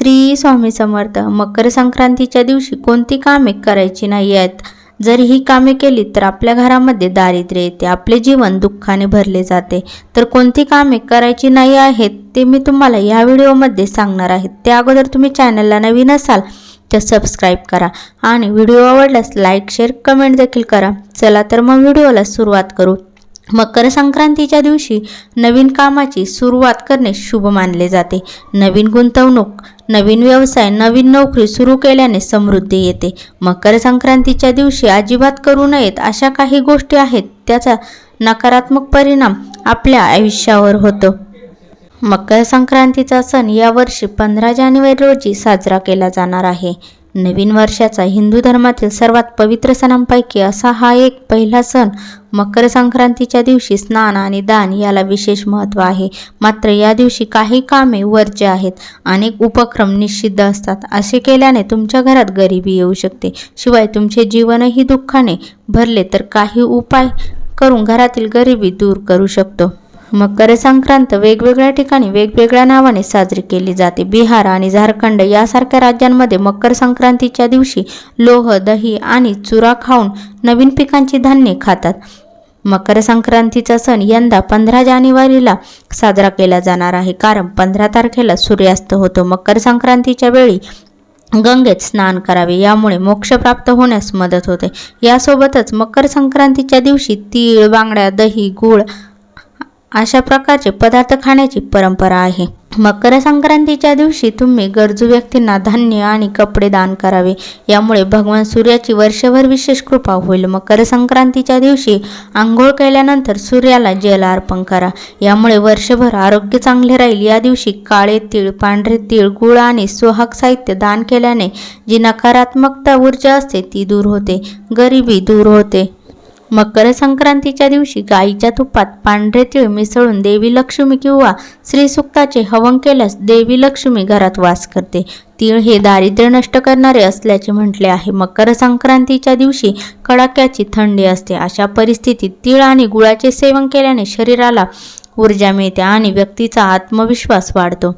श्री स्वामी समर्थ मकर संक्रांतीच्या दिवशी कोणती कामे करायची नाही आहेत? जर ही कामे केली तर आपल्या घरामध्ये दारिद्र्य येते आपले जीवन दुःखाने भरले जाते. तर कोणती कामे करायची नाही आहेत ते मी तुम्हाला या व्हिडिओमध्ये सांगणार आहे. त्या अगोदर तुम्ही चॅनलला नवीन असाल तर सबस्क्राईब करा आणि व्हिडिओ आवडल्यास लाईक शेअर कमेंट देखील करा. चला तर मग व्हिडिओला सुरुवात करू. मकर संक्रांतीच्या दिवशी नवीन कामाची सुरुवात करणे शुभ मानले जाते. नवीन गुंतवणूक नवीन व्यवसाय नवीन नोकरी सुरू केल्याने समृद्धी येते. मकर संक्रांतीच्या दिवशी अजिबात करू नयेत अशा काही गोष्टी आहेत त्याचा नकारात्मक परिणाम आपल्या आयुष्यावर होतो. मकर संक्रांतीचा सण यावर्षी पंधरा जानेवारी रोजी साजरा केला जाणार आहे. नवीन वर्षाचा हिंदू धर्मातील सर्वात पवित्र सणांपैकी असा हा एक. पहिला सण मकर संक्रांतीच्या दिवशी स्नान आणि दान याला विशेष महत्त्व आहे. मात्र या दिवशी काही कामे वर्ज्य आहेत. अनेक उपक्रम निषिद्ध असतात. असे केल्याने तुमच्या घरात गरिबी येऊ शकते. शिवाय तुमचे जीवनही दुःखाने भरले तर काही उपाय करून घरातील गरिबी दूर करू शकतो. मकर संक्रांत वेगवेगळ्या ठिकाणी वेगवेगळ्या नावाने साजरी केली जाते. बिहार आणि झारखंड यासारख्या राज्यांमध्ये मकर संक्रांतीच्या दिवशी लोह दही आणि चुरा खाऊन नवीन पिकांची धान्ये खातात. मकर संक्रांतीचा सण यंदा पंधरा जानेवारीला साजरा केला जाणार आहे. कारण पंधरा तारखेला सूर्यास्त होतो. मकर संक्रांतीच्या वेळी गंगेत स्नान करावे. यामुळे मोक्ष प्राप्त होण्यास मदत होते. यासोबतच मकर संक्रांतीच्या दिवशी तीळ बांगड्या दही गूळ अशा प्रकारचे पदार्थ खाण्याची परंपरा आहे. मकर संक्रांतीच्या दिवशी तुम्ही गरजू व्यक्तींना धान्य आणि कपडे दान करावे. यामुळे भगवान सूर्याची वर्षभर विशेष कृपा होईल. मकर संक्रांतीच्या दिवशी आंघोळ केल्यानंतर सूर्याला जल अर्पण करा. यामुळे वर्षभर आरोग्य चांगले राहील. या दिवशी काळे तीळ पांढरे तीळ गुळ आणि सोहाग साहित्य दान केल्याने जी नकारात्मकता ऊर्जा असते ती दूर होते. गरिबी दूर होते. मकर संक्रांतीच्या दिवशी गाईच्या तुपात पांढरे तिळ मिसळून देवी लक्ष्मी किंवा श्रीसुक्ताचे हवन केल्यास देवी लक्ष्मी घरात वास करते. तीळ हे दारिद्र्य नष्ट करणारे असल्याचे म्हटले आहे. मकर संक्रांतीच्या दिवशी कडाक्याची थंडी असते. अशा परिस्थितीत तीळ आणि गुळाचे सेवन केल्याने शरीराला ऊर्जा मिळते आणि व्यक्तीचा आत्मविश्वास वाढतो.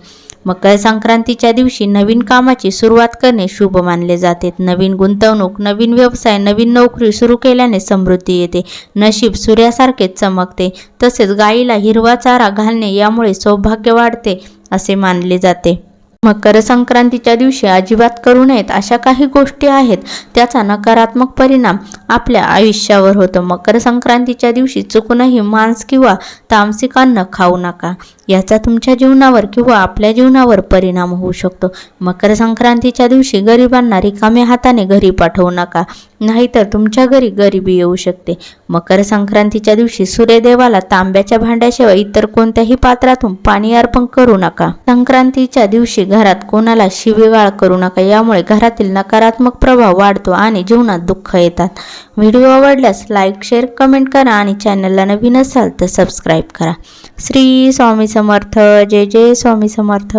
मकर संक्रांतीच्या दिवशी नवीन कामाची सुरुवात करणे शुभ मानले जाते. नवीन गुंतवणूक नवीन व्यवसाय नवीन नोकरी सुरू केल्याने समृद्धी येते. नशीब सूर्यासारखेच चमकते. तसेच गायीला हिरवा चारा घालणे यामुळे सौभाग्य वाढते असे मानले जाते. मकर संक्रांतीच्या दिवशी अजिबात करू नयेत अशा काही गोष्टी आहेत त्याचा नकारात्मक परिणाम आपल्या आयुष्यावर होतो. मकर संक्रांतीच्या दिवशी चुकूनही मांस किंवा तामसिक अन्न खाऊ नका. याचा तुमच्या जीवनावर किंवा आपल्या जीवनावर परिणाम होऊ शकतो. मकर संक्रांतीच्या दिवशी गरिबांना रिकाम्या हाताने घरी पाठवू नका. नाहीतर तुमच्या घरी गरिबी येऊ शकते. मकर संक्रांतीच्या दिवशी सूर्यदेवाला तांब्याच्या भांड्याशिवाय इतर कोणत्याही पात्रातून पाणी अर्पण करू नका. संक्रांतीच्या दिवशी घरात कोणाला शिवेगाळ करू नका यामुळे घरातील नकारात्मक प्रभाव वाढतो आणि जीवनात दुःख येतात. व्हिडिओ आवडल्यास लाईक शेअर कमेंट करा आणि चॅनलला नवीन असाल तर सबस्क्राईब करा. श्री स्वामी समर्थ. जय जय स्वामी समर्थ.